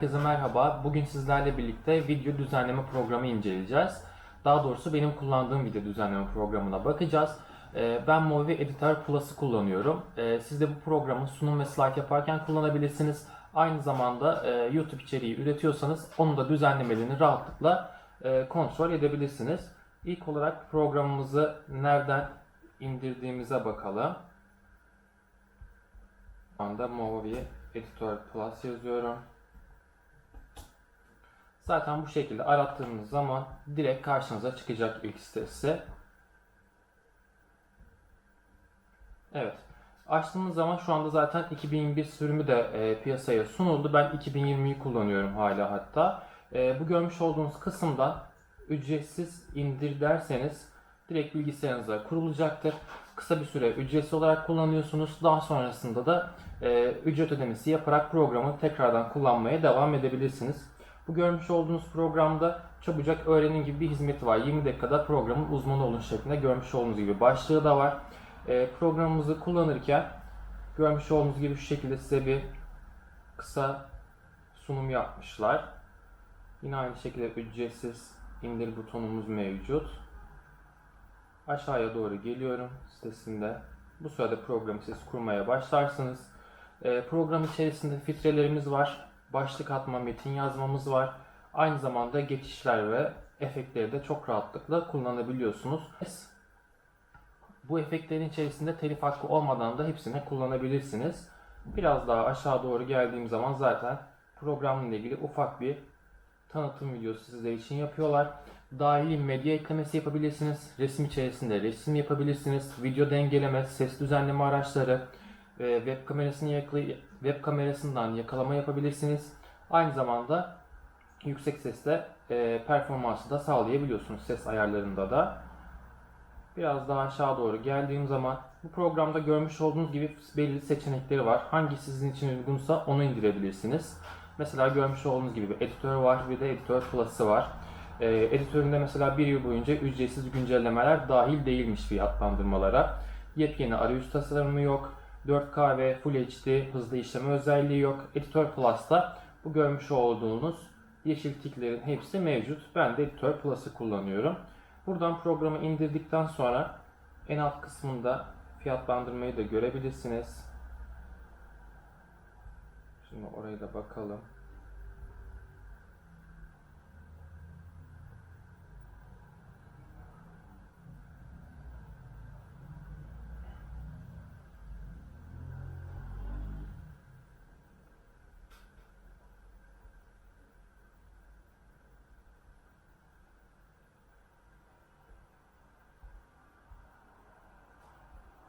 Herkese merhaba. Bugün sizlerle birlikte video düzenleme programı inceleyeceğiz. Daha doğrusu benim kullandığım video düzenleme programına bakacağız. Ee, Ben Movie Editor Plus'ı kullanıyorum. Ee, Siz de bu programı sunum ve slide yaparken kullanabilirsiniz. Aynı zamanda e, YouTube içeriği üretiyorsanız onun da düzenlemelerini rahatlıkla e, kontrol edebilirsiniz. İlk olarak programımızı nereden indirdiğimize bakalım. Şu anda Movie Editor Plus yazıyorum. Zaten bu şekilde arattığınız zaman direkt karşınıza çıkacak ilk sitesi. Evet. Açtığınız zaman şu anda zaten 2021 sürümü de e, piyasaya sunuldu. Ben 2020'yi kullanıyorum hala hatta. E, bu görmüş olduğunuz kısımda ücretsiz indir derseniz direkt bilgisayarınıza kurulacaktır. Kısa bir süre ücretsiz olarak kullanıyorsunuz. Daha sonrasında da e, ücret ödemesi yaparak programı tekrardan kullanmaya devam edebilirsiniz. Bu görmüş olduğunuz programda çabucak öğrenin gibi bir hizmeti var. 20 dakikada programın uzmanı olun şeklinde görmüş olduğunuz gibi başlığı da var. E, programımızı kullanırken görmüş olduğunuz gibi şu şekilde size bir kısa sunum yapmışlar. Yine aynı şekilde ücretsiz indir butonumuz mevcut. Aşağıya doğru geliyorum sitesinde. Bu sırada programı siz kurmaya başlarsınız. E, program içerisinde filtrelerimiz var. Başlık atma, metin yazmamız var. Aynı zamanda geçişler ve efektleri de çok rahatlıkla kullanabiliyorsunuz. Bu efektlerin içerisinde telif hakkı olmadan da hepsini kullanabilirsiniz. Biraz daha aşağı doğru geldiğim zaman zaten programla ilgili ufak bir tanıtım videosu sizler için yapıyorlar. Dahili medya eklemesi yapabilirsiniz. Resim içerisinde resim yapabilirsiniz. Video dengeleme, ses düzenleme araçları, e, web kamerasını yakala- web kamerasından yakalama yapabilirsiniz. Aynı zamanda yüksek sesle e, performansı da sağlayabiliyorsunuz ses ayarlarında da. Biraz daha aşağı doğru geldiğim zaman bu programda görmüş olduğunuz gibi belirli seçenekleri var. Hangi sizin için uygunsa onu indirebilirsiniz. Mesela görmüş olduğunuz gibi bir editör var, bir de editör plus'ı var. Ee, editöründe mesela bir yıl boyunca ücretsiz güncellemeler dahil değilmiş fiyatlandırmalara. Yepyeni arayüz tasarımı yok. 4K ve Full HD hızlı işleme özelliği yok. Editor Plus'ta bu görmüş olduğunuz yeşil tiklerin hepsi mevcut. Ben de Editor Plus'ı kullanıyorum. Buradan programı indirdikten sonra en alt kısmında fiyatlandırmayı da görebilirsiniz. Şimdi oraya da bakalım.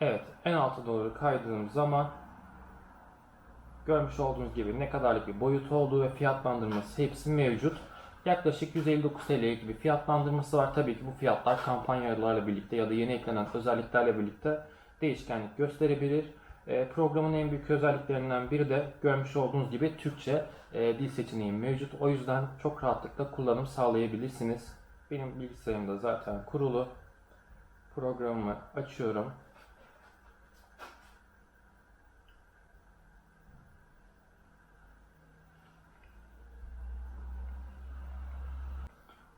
Evet, en alta doğru kaydığım zaman görmüş olduğunuz gibi ne kadarlık bir boyut olduğu ve fiyatlandırması hepsi mevcut. Yaklaşık 159 TL gibi fiyatlandırması var. Tabii ki bu fiyatlar kampanyalarla birlikte ya da yeni eklenen özelliklerle birlikte değişkenlik gösterebilir. E, Programın en büyük özelliklerinden biri de görmüş olduğunuz gibi Türkçe e, dil seçeneği mevcut. O yüzden çok rahatlıkla kullanım sağlayabilirsiniz. Benim bilgisayarımda zaten kurulu. Programımı açıyorum.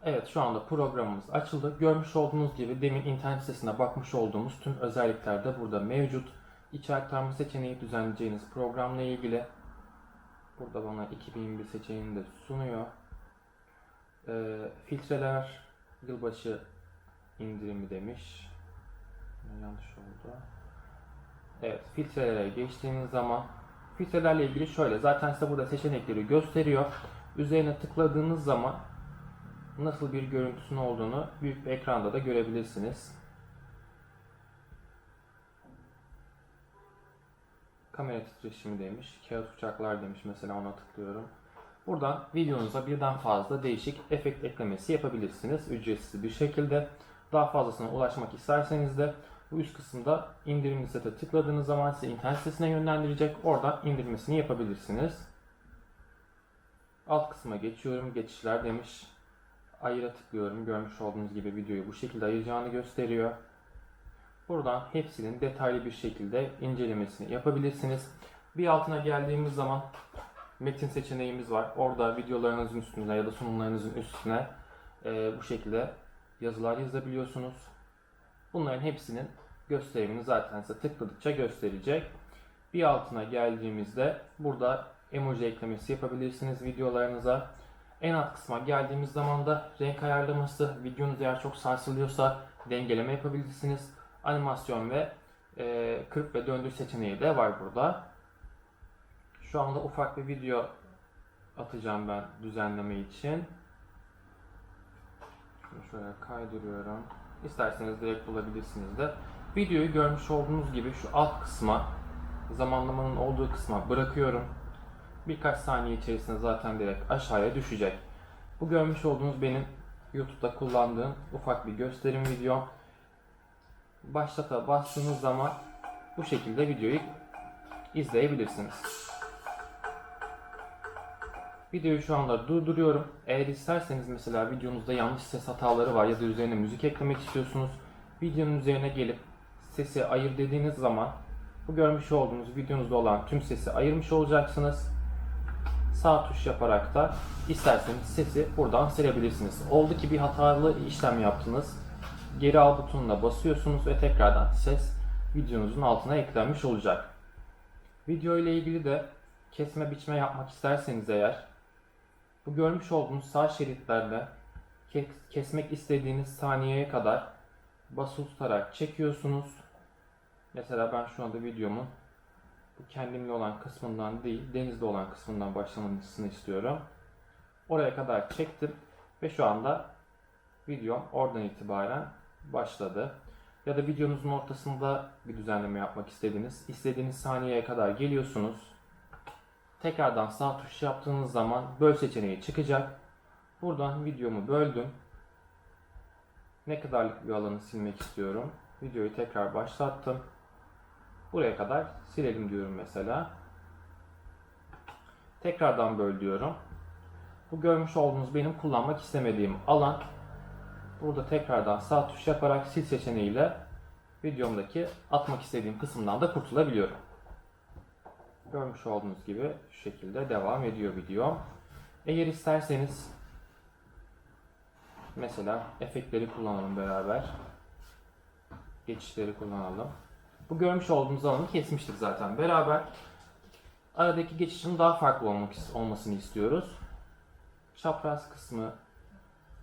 Evet şu anda programımız açıldı. Görmüş olduğunuz gibi demin internet sitesine bakmış olduğumuz tüm özellikler de burada mevcut. İç seçeneği düzenleyeceğiniz programla ilgili. Burada bana 2021 seçeneğini de sunuyor. Ee, filtreler yılbaşı indirimi demiş. Yanlış oldu. Evet filtrelere geçtiğiniz zaman filtrelerle ilgili şöyle zaten size burada seçenekleri gösteriyor. Üzerine tıkladığınız zaman nasıl bir görüntüsünün olduğunu büyük bir ekranda da görebilirsiniz. Kamera titreşimi demiş, kağıt uçaklar demiş mesela ona tıklıyorum. Buradan videonuza birden fazla değişik efekt eklemesi yapabilirsiniz ücretsiz bir şekilde. Daha fazlasına ulaşmak isterseniz de bu üst kısımda indirim listede tıkladığınız zaman sizi internet sitesine yönlendirecek. Oradan indirmesini yapabilirsiniz. Alt kısma geçiyorum. Geçişler demiş. Ayıra tıklıyorum. Görmüş olduğunuz gibi videoyu bu şekilde ayıracağını gösteriyor. Buradan hepsinin detaylı bir şekilde incelemesini yapabilirsiniz. Bir altına geldiğimiz zaman metin seçeneğimiz var. Orada videolarınızın üstüne ya da sunumlarınızın üstüne e, bu şekilde yazılar yazabiliyorsunuz. Bunların hepsinin gösterimini zaten size tıkladıkça gösterecek. Bir altına geldiğimizde burada emoji eklemesi yapabilirsiniz videolarınıza. En alt kısma geldiğimiz zaman da renk ayarlaması, videonuz eğer çok sarsılıyorsa dengeleme yapabilirsiniz. Animasyon ve e, kırp ve döndür seçeneği de var burada. Şu anda ufak bir video atacağım ben düzenleme için. Şunu şöyle kaydırıyorum. İsterseniz direkt bulabilirsiniz de. Videoyu görmüş olduğunuz gibi şu alt kısma, zamanlamanın olduğu kısma bırakıyorum. Birkaç saniye içerisinde zaten direkt aşağıya düşecek. Bu görmüş olduğunuz benim YouTube'da kullandığım ufak bir gösterim video. Başlata bastığınız zaman bu şekilde videoyu izleyebilirsiniz. Videoyu şu anda durduruyorum. Eğer isterseniz mesela videonuzda yanlış ses hataları var ya da üzerine müzik eklemek istiyorsunuz. Videonun üzerine gelip sesi ayır dediğiniz zaman bu görmüş olduğunuz videonuzda olan tüm sesi ayırmış olacaksınız. Sağ tuş yaparak da isterseniz sesi buradan silebilirsiniz. Oldu ki bir hatalı işlem yaptınız. Geri al butonuna basıyorsunuz ve tekrardan ses videonuzun altına eklenmiş olacak. Video ile ilgili de kesme biçme yapmak isterseniz eğer bu görmüş olduğunuz sağ şeritlerle ke- kesmek istediğiniz saniyeye kadar basılı tutarak çekiyorsunuz. Mesela ben şu anda videomun kendimle olan kısmından değil, denizde olan kısmından başlamasını istiyorum. Oraya kadar çektim ve şu anda videom oradan itibaren başladı. Ya da videonuzun ortasında bir düzenleme yapmak istediğiniz, istediğiniz saniyeye kadar geliyorsunuz. Tekrardan sağ tuş yaptığınız zaman böl seçeneği çıkacak. Buradan videomu böldüm. Ne kadarlık bir alanı silmek istiyorum. Videoyu tekrar başlattım. Buraya kadar silelim diyorum mesela. Tekrardan böl diyorum. Bu görmüş olduğunuz benim kullanmak istemediğim alan. Burada tekrardan sağ tuş yaparak sil seçeneğiyle videomdaki atmak istediğim kısımdan da kurtulabiliyorum. Görmüş olduğunuz gibi şu şekilde devam ediyor video. Eğer isterseniz mesela efektleri kullanalım beraber. Geçişleri kullanalım. Bu görmüş olduğunuz alanı kesmiştik zaten beraber. Aradaki geçişin daha farklı olmak olmasını istiyoruz. Çapraz kısmı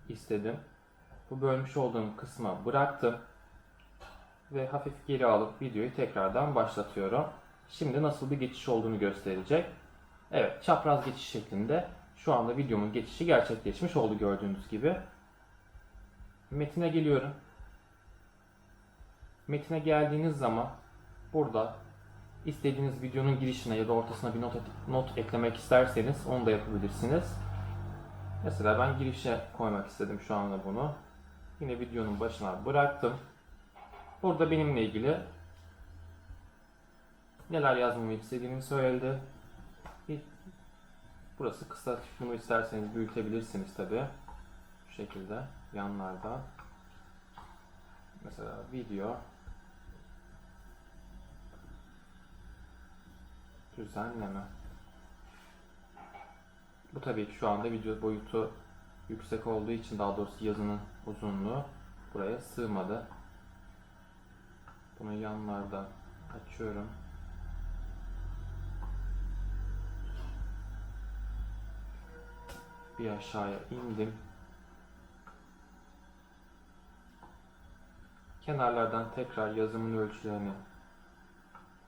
istedim. Bu bölmüş olduğum kısma bıraktım. Ve hafif geri alıp videoyu tekrardan başlatıyorum. Şimdi nasıl bir geçiş olduğunu gösterecek. Evet, çapraz geçiş şeklinde şu anda videomun geçişi gerçekleşmiş oldu gördüğünüz gibi. Metine geliyorum. Metine geldiğiniz zaman burada istediğiniz videonun girişine ya da ortasına bir not, not eklemek isterseniz onu da yapabilirsiniz. Mesela ben girişe koymak istedim şu anda bunu. Yine videonun başına bıraktım. Burada benimle ilgili neler yazmamı istediğini söyledi. Burası kısa. Bunu isterseniz büyütebilirsiniz tabi. Şu şekilde yanlarda. Mesela video düzenleme. Bu tabii ki şu anda video boyutu yüksek olduğu için daha doğrusu yazının uzunluğu buraya sığmadı. Bunu yanlarda açıyorum. Bir aşağıya indim. Kenarlardan tekrar yazımın ölçülerini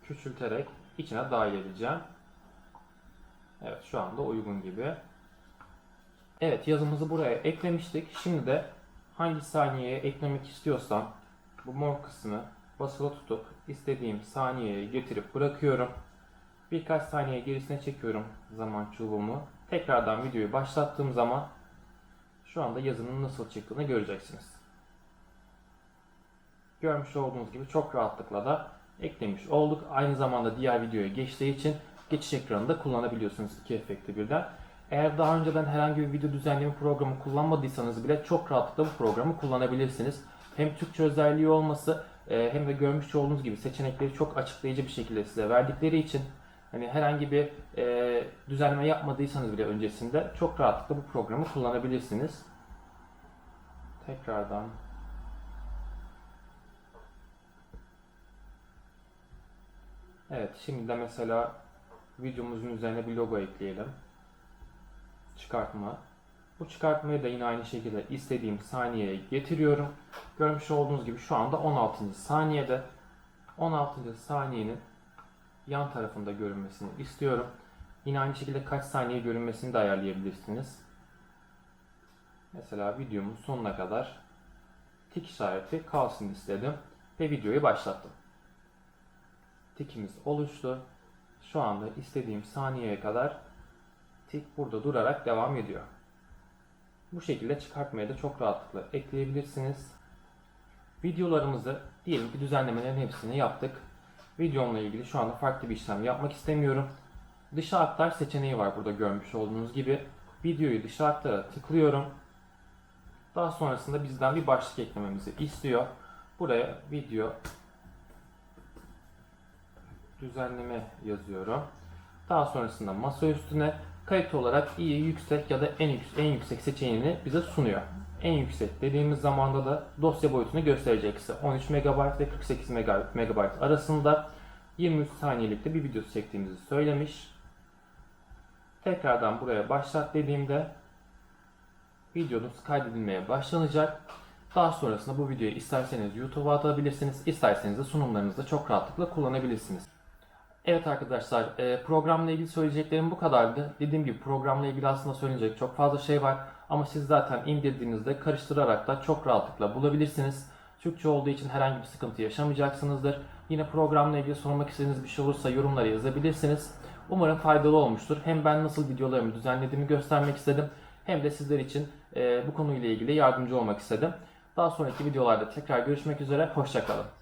küçülterek içine dahil edeceğim. Evet şu anda uygun gibi. Evet yazımızı buraya eklemiştik. Şimdi de hangi saniyeye eklemek istiyorsam bu mor kısmı basılı tutup istediğim saniyeye getirip bırakıyorum. Birkaç saniye gerisine çekiyorum zaman çubuğumu. Tekrardan videoyu başlattığım zaman şu anda yazının nasıl çıktığını göreceksiniz. Görmüş olduğunuz gibi çok rahatlıkla da eklemiş olduk. Aynı zamanda diğer videoya geçtiği için geçiş ekranında kullanabiliyorsunuz iki efekti birden. Eğer daha önceden herhangi bir video düzenleme programı kullanmadıysanız bile çok rahatlıkla bu programı kullanabilirsiniz. Hem Türkçe özelliği olması e, hem de görmüş olduğunuz gibi seçenekleri çok açıklayıcı bir şekilde size verdikleri için Hani herhangi bir e, düzenleme yapmadıysanız bile öncesinde çok rahatlıkla bu programı kullanabilirsiniz. Tekrardan Evet, şimdi de mesela videomuzun üzerine bir logo ekleyelim. Çıkartma. Bu çıkartmayı da yine aynı şekilde istediğim saniyeye getiriyorum. Görmüş olduğunuz gibi şu anda 16. saniyede. 16. saniyenin yan tarafında görünmesini istiyorum. Yine aynı şekilde kaç saniye görünmesini de ayarlayabilirsiniz. Mesela videomun sonuna kadar tik işareti kalsın istedim ve videoyu başlattım. Tikimiz oluştu. Şu anda istediğim saniyeye kadar tik burada durarak devam ediyor. Bu şekilde çıkartmaya da çok rahatlıkla ekleyebilirsiniz. Videolarımızı diyelim ki düzenlemelerin hepsini yaptık. Videomla ilgili şu anda farklı bir işlem yapmak istemiyorum. Dışa aktar seçeneği var burada görmüş olduğunuz gibi. Videoyu dışa aktara tıklıyorum. Daha sonrasında bizden bir başlık eklememizi istiyor. Buraya video düzenleme yazıyorum. Daha sonrasında masa üstüne kayıt olarak iyi, yüksek ya da en yüksek, en yüksek seçeneğini bize sunuyor. En yüksek dediğimiz zamanda da dosya boyutunu gösterecek size. 13 MB ve 48 MB arasında 23 saniyelikte bir video çektiğimizi söylemiş. Tekrardan buraya başlat dediğimde videonuz kaydedilmeye başlanacak. Daha sonrasında bu videoyu isterseniz YouTube'a atabilirsiniz, isterseniz de sunumlarınızda çok rahatlıkla kullanabilirsiniz. Evet arkadaşlar, e, programla ilgili söyleyeceklerim bu kadardı. Dediğim gibi programla ilgili aslında söyleyecek çok fazla şey var. Ama siz zaten indirdiğinizde karıştırarak da çok rahatlıkla bulabilirsiniz. Türkçe olduğu için herhangi bir sıkıntı yaşamayacaksınızdır. Yine programla ilgili sormak istediğiniz bir şey olursa yorumlara yazabilirsiniz. Umarım faydalı olmuştur. Hem ben nasıl videolarımı düzenlediğimi göstermek istedim. Hem de sizler için e, bu konuyla ilgili yardımcı olmak istedim. Daha sonraki videolarda tekrar görüşmek üzere. Hoşçakalın.